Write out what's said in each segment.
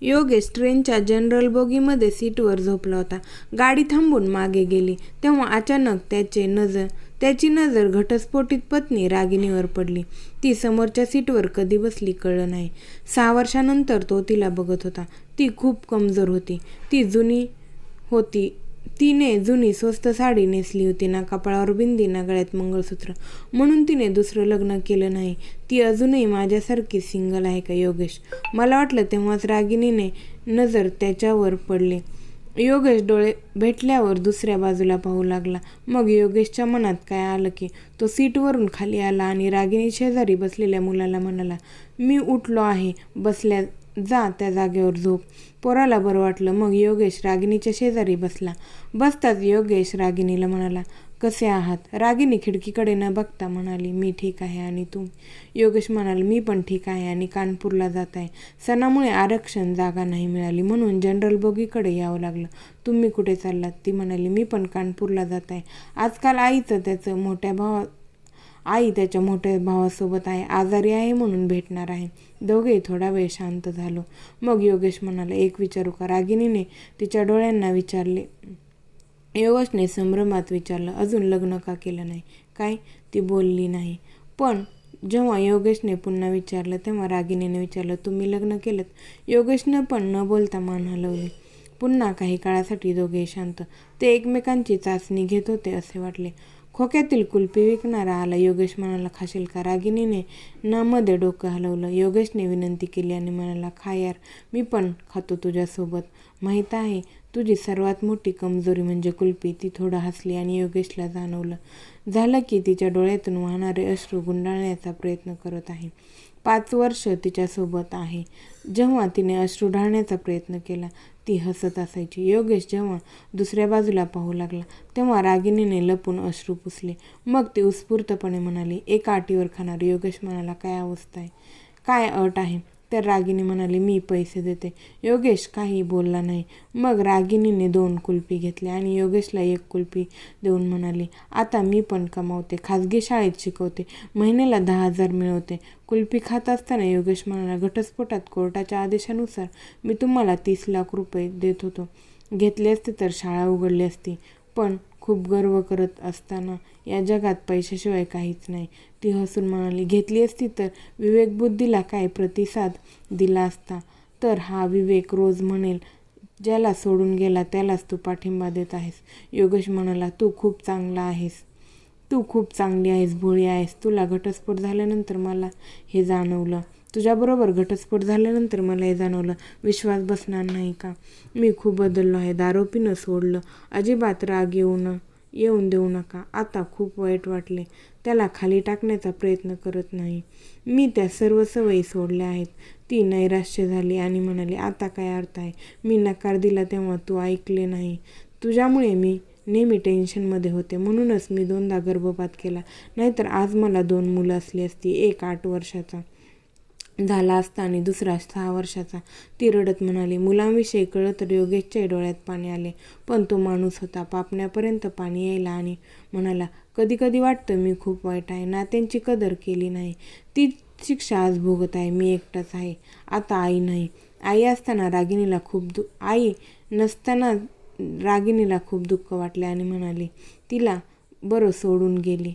योगेश ट्रेनच्या जनरल बोगीमध्ये सीटवर झोपला होता. गाडी थांबून मागे गेली. तेव्हा अचानक त्याचे नजर त्याची नजर घटस्फोटित पत्नी रागिणीवर पडली. ती समोरच्या सीटवर कधी बसली कळलं नाही. सहा वर्षानंतर तो तिला बघत होता. ती खूप कमजोर होती. ती जुनी होती. तिने जुनी स्वस्त साडी नेसली होती ना कपाळावर बिंदी ना गळ्यात मंगळसूत्र. म्हणून तिने दुसरं लग्न केलं नाही. ती अजूनही माझ्यासारखी सिंगल आहे का योगेश? मला वाटलं तेव्हाच रागिनीने नजर त्याच्यावर पडली. योगेश डोळे भेटल्यावर दुसऱ्या बाजूला पाहू लागला. मग योगेशच्या मनात काय आलं की तो सीटवरून खाली आला आणि रागिनी शेजारी बसलेल्या मुलाला म्हणाला मी उठलो आहे. बसल्या जा त्या जागेवर झोप. पोराला बरं वाटलं. मग योगेश रागिणीच्या शेजारी बसला. बसताच योगेश रागिणीला म्हणाला कसे आहात? रागिनी खिडकीकडे न बघता म्हणाली मी ठीक आहे आणि तू? योगेश म्हणाला मी पण ठीक आहे आणि कानपूरला जात आहे. सणामुळे आरक्षण जागा नाही मिळाली. म्हणून जनरल बोगीकडे यावं लागलं. तुम्ही कुठे चाललात? ती म्हणाली मी पण कानपूरला जात आहे. आजकाल आईचं त्याचं मोठ्या भावा आई त्याच्या मोठ्या भावासोबत आहे आजारी आहे म्हणून भेटणार आहे. दोघेही थोडा वेळ शांत झालो. मग योगेश म्हणाला एक विचारू का? रागिनीने तिच्या डोळ्यांना विचारले. योगेशने संभ्रमात विचारलं अजून लग्न का केलं नाही? काय? ती बोलली नाही. पण जेव्हा योगेशने पुन्हा विचारलं तेव्हा रागिनीने विचारलं तुम्ही लग्न केलं योगेशनं पण न बोलता मान हलवली. पुन्हा काही काळासाठी दोघे शांत. ते एकमेकांची चाचणी घेत होते असे वाटले. खोक्यातील कुल्फी विकणारा आला. योगेश म्हणाला खाशील का रागिणीने? नामध्ये डोकं हलवलं. योगेशने विनंती केली आणि म्हणाला खा यार मी पण खातो तुझ्यासोबत. माहीत आहे तुझी सर्वात मोठी कमजोरी म्हणजे कुल्फी ती थोडं हसली आणि योगेशला जाणवलं. झालं की तिच्या डोळ्यातून वाहणारे अश्रू गुंडाळण्याचा प्रयत्न करत आहे. पाच वर्ष तिच्यासोबत आहे. जेव्हा तिने अश्रू ढाळण्याचा प्रयत्न केला ती हसत असायची. योगेश जेव्हा दुसऱ्या बाजूला पाहू लागला तेव्हा रागिनीने लपून अश्रू पुसले. मग ती उत्स्फूर्तपणे म्हणाली एका अटीवर खाणार. योगेश म्हणाला काय अवस्था आहे? काय अट आहे? तर रागिनी म्हणाली मी पैसे देते. योगेश काही बोलला नाही. मग रागिनीने दोन कुल्फी घेतले आणि योगेशला एक कुल्फी देऊन म्हणाली आता मी पण कमावते खाजगी शाळेत शिकवते महिन्याला दहा हजार मिळवते. कुल्फी खात असताना योगेश म्हणाला घटस्फोटात कोर्टाच्या आदेशानुसार मी तुम्हाला तीस लाख रुपये देत होतो. घेतले असते तर शाळा उघडली असती पण खूप गर्व करत असताना या जगात पैशाशिवाय काहीच नाही. ती हसून म्हणाली घेतली असती तर विवेकबुद्धीला काय प्रतिसाद दिला असता? तर हा विवेक रोज म्हणेल ज्याला सोडून गेला त्यालाच तू पाठिंबा देत आहेस योगेश म्हणाला तू खूप चांगला आहेस. तू खूप चांगली आहेस भोळी आहेस. तुला घटस्फोट झाल्यानंतर मला हे जाणवलं. तुझ्याबरोबर घटस्फोट झाल्यानंतर मला हे जाणवलं विश्वास बसणार नाही का? मी खूप बदललो आहे दारू पिणं सोडलं. अजिबात राग येऊ न येऊन देऊ नका. आता खूप वाईट वाटले. त्याला खाली टाकण्याचा प्रयत्न करत नाही. मी त्या सर्व सवयी सोडल्या आहेत. ती नैराश्य झाली आणि म्हणाली आता काय अर्थ आहे? मी नकार दिला तेव्हा तू ऐकले नाही. तुझ्यामुळे मी नेहमी टेन्शनमध्ये होते. म्हणूनच मी दोनदा गर्भपात केला. नाहीतर आज मला दोन मुलं असली असती एक आठ वर्षाचा. झाला असता आणि दुसरा सहा वर्षाचा ती रडत म्हणाली मुलांविषयी कळत तर योगेशच्या डोळ्यात पाणी आले पण तो माणूस होता पापण्यापर्यंत पाणी यायला आणि म्हणाला कधी कधी वाटतं मी खूप वाईट आहे नात्यांची कदर केली नाही ती शिक्षा आज भोगत आहे मी एकटाच आहे आता आई नाही. आई असताना रागिणीला खूप दु आई नसताना रागिणीला खूप दुःख वाटले आणि म्हणाली तिला बरं सोडून गेली.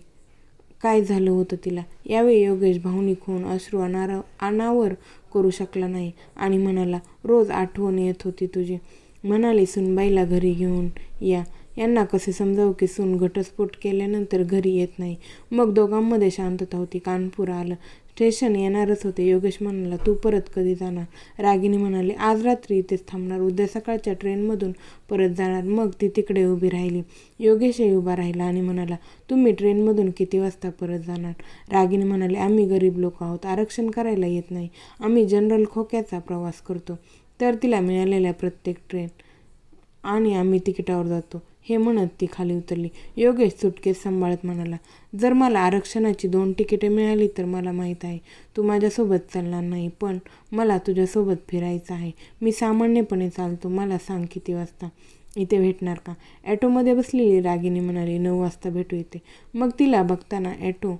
काय झालं होतं तिला? यावेळी योगेश भावनिक होऊन अश्रू अनार अनावर करू शकला नाही आणि म्हणाला रोज आठवण येत होती तुझी. म्हणाली सुनबाईला घरी घेऊन या. यांना कसे समजावं की सून घटस्फोट केल्यानंतर घरी येत नाही. मग दोघांमध्ये शांतता होती. कानपूर आलं. स्टेशन येणारच होते. योगेश म्हणाला तू परत कधी जाणार? रागिनी म्हणाली आज रात्री इथेच थांबणार. उद्या सकाळच्या ट्रेनमधून परत जाणार. मग ती तिकडे उभी राहिली. योगेशही उभा राहिला आणि म्हणाला तुम्ही ट्रेनमधून किती वाजता परत जाणार? रागिनी म्हणाले आम्ही गरीब लोक आहोत. आरक्षण करायला येत नाही. आम्ही जनरल खोक्याचा प्रवास करतो. तर तिला मिळालेल्या प्रत्येक ट्रेन आणि आम्ही तिकिटावर जातो. हे म्हणत ती खाली उतरली. योगेश सुटकेस सांभाळत म्हणाला जर मला आरक्षणाची दोन तिकिटे मिळाली तर मला माहीत आहे तू माझ्यासोबत चालणार नाही पण मला तुझ्यासोबत फिरायचं आहे. मी सामान्यपणे चालतो मला सांग किती वाजता. इथे भेटणार का? ॲटोमध्ये बसलेली रागिनी म्हणाली नऊ वाजता भेटू इथे. मग तिला बघताना ॲटो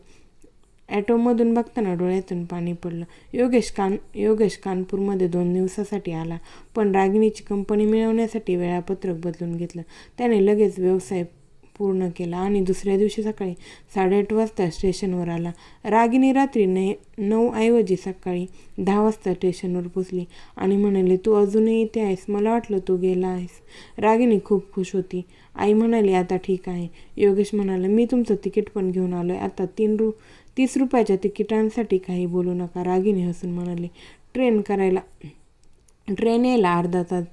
ॲटोमधून बघताना डोळ्यातून पाणी पडलं. योगेश कान योगेश कानपूरमध्ये दोन दिवसासाठी आला पण रागिणीची कंपनी मिळवण्यासाठी वेळापत्रक बदलून घेतलं. त्याने लगेच व्यवसाय पूर्ण केला आणि दुसऱ्या दिवशी सकाळी साडेआठ वाजता स्टेशनवर आला. रागिनी रात्री नये नऊऐवजी सकाळी दहा वाजता स्टेशनवर पोचली आणि म्हणाली तू अजूनही इथे आहेस? मला वाटलं तू गेला आहेस. रागिनी खूप खुश होती. आई म्हणाली आता ठीक आहे. योगेश म्हणाला मी तुमचं तिकीट पण घेऊन आलो आहे आता तीन रु तीस रुपयाच्या तिकिटांसाठी काही बोलू नका. रागिनी हसून म्हणाले ट्रेन करायला ट्रेन यायला अर्धा तास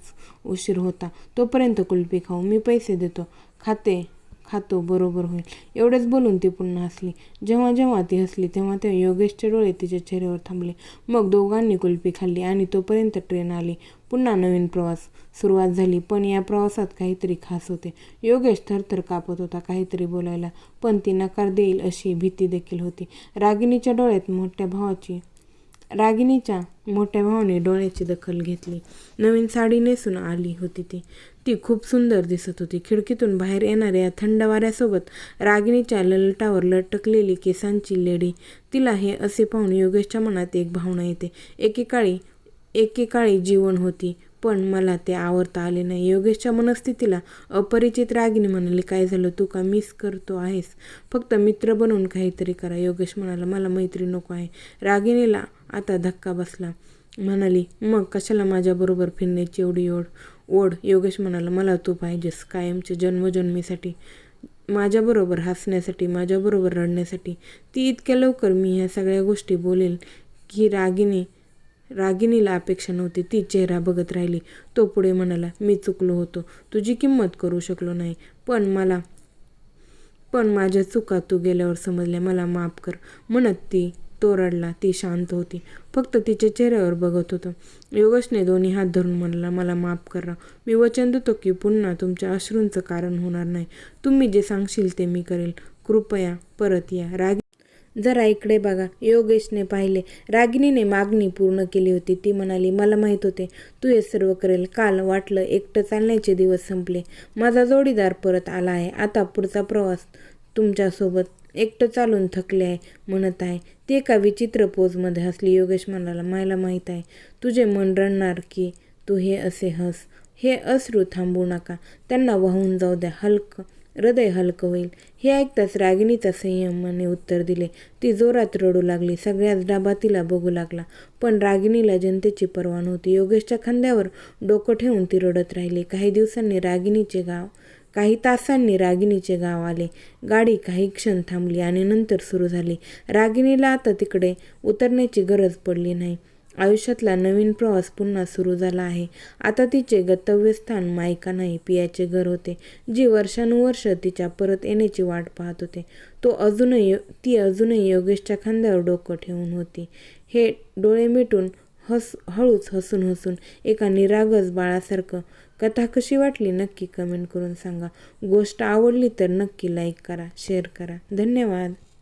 उशीर होता. तोपर्यंत कुल्फी खाऊ. मी पैसे देतो. खाते खातो. बरोबर होईल. एवढेच बोलून ती पुन्हा हसली. जेव्हा जेव्हा ती हसली तेव्हा तेव्हा योगेशचे डोळे तिच्या चेहऱ्यावर थांबले. मग दोघांनी कुल्फी खाल्ली आणि तोपर्यंत ट्रेन आली. पुन्हा नवीन प्रवास सुरुवात झाली. पण या प्रवासात काहीतरी खास होते. योगेश थरथर कापत होता काहीतरी बोलायला पण ती नकार देईल अशी भीती देखील होती. रागिणीच्या डोळ्यात मोठ्या भावाची रागिणीच्या मोठ्या भावाने डोळ्याची दखल घेतली. नवीन साडी नेसून आली होती ती. ती खूप सुंदर दिसत होती. खिडकीतून बाहेर येणाऱ्या थंड वाऱ्यासोबत रागिणीच्या ललटावर लटकलेली केसांची लेडी. तिला हे असे पाहून योगेशच्या मनात एक भावना येते. एकेकाळी एकेकाळी जीवन होती. पण मला ते आवडता आले नाही. योगेशच्या मनस्थितीला अपरिचित रागिनी म्हणाली काय झालं? तू का मिस करतो आहेस? फक्त मित्र बनवून काहीतरी करा. योगेश म्हणाला मला मैत्री नको आहे. रागिनीला आता धक्का बसला. म्हणाली मग कशाला माझ्याबरोबर फिरण्याची एवढी ओढ? ओढ? योगेश म्हणाला मला तू पाहिजेस. कायमचे जन्मजन्मीसाठी माझ्याबरोबर हसण्यासाठी माझ्याबरोबर रडण्यासाठी. ती इतक्या लवकर मी ह्या सगळ्या गोष्टी बोलेल की रागिनी रागिणीला अपेक्षा नव्हती. ती चेहरा बघत राहिली. तो पुढे म्हणाला मी चुकलो होतो. तुझी किंमत करू शकलो नाही. पण मला पण माझ्या चुका तू गेल्यावर समजल्या. मला माफ कर. म्हणत ती तो रडला ती शांत होती. फक्त तिच्या चेहऱ्यावर बघत होतं. योगेशने दोन्ही हात धरून म्हणला मला माफ करा. मी वचन देतो की पुन्हा तुमच्या अश्रूंचं कारण होणार नाही. तुम्ही जे सांगशील ते मी करेल. कृपया परत या. राग जरा इकडे बघा. योगेशने पाहिले. रागिणीने मागणी पूर्ण केली होती. ती म्हणाली मला माहीत होते. तू हे सर्व करेल. काल वाटलं एकटं चालण्याचे दिवस संपले. माझा जोडीदार परत आला आहे. आता पुढचा प्रवास तुमच्यासोबत एकटं चालून थकले आहे म्हणत आहे. ती एका विचित्र पोजमध्ये हसली. योगेश म्हणाला मला माहीत आहे. तुझे मन रडणार की तू हे असे हस. हे अश्रू थांबू नका. त्यांना वाहून जाऊ द्या. हलकं हृदय हलकं होईल. हे ऐकताच रागिणीचा संयमाने उत्तर दिले. ती जोरात रडू लागली. सगळ्याच डाबा तिला बघू लागला. पण रागिणीला जनतेची पर्वा नव्हती. योगेशच्या खांद्यावर डोकं ठेवून ती रडत राहिली. काही दिवसांनी रागिणीचे गाव काही तासांनी रागिणीचे गाव आले. गाडी काही क्षण थांबली आणि नंतर सुरू झाली. रागिणीला आता तिकडे उतरण्याची गरज पडली नाही. आयुष्यातला नवीन प्रवास पुन्हा सुरू झाला आहे. आता तिचे गंतव्यस्थान मायका नाही पियाचे घर होते जी वर्षानुवर्ष तिच्या परत येण्याची वाट पाहत होते. तो अजूनही ती अजूनही योगेशच्या खांद्यावर डोकं ठेवून होती. हे डोळे मिटून हस हळूच हसून हसून एका निरागस बाळासारखं कथा कशी वाटली नक्की कमेंट करून सांगा. गोष्ट आवडली तर नक्की लाईक करा शेअर करा. धन्यवाद.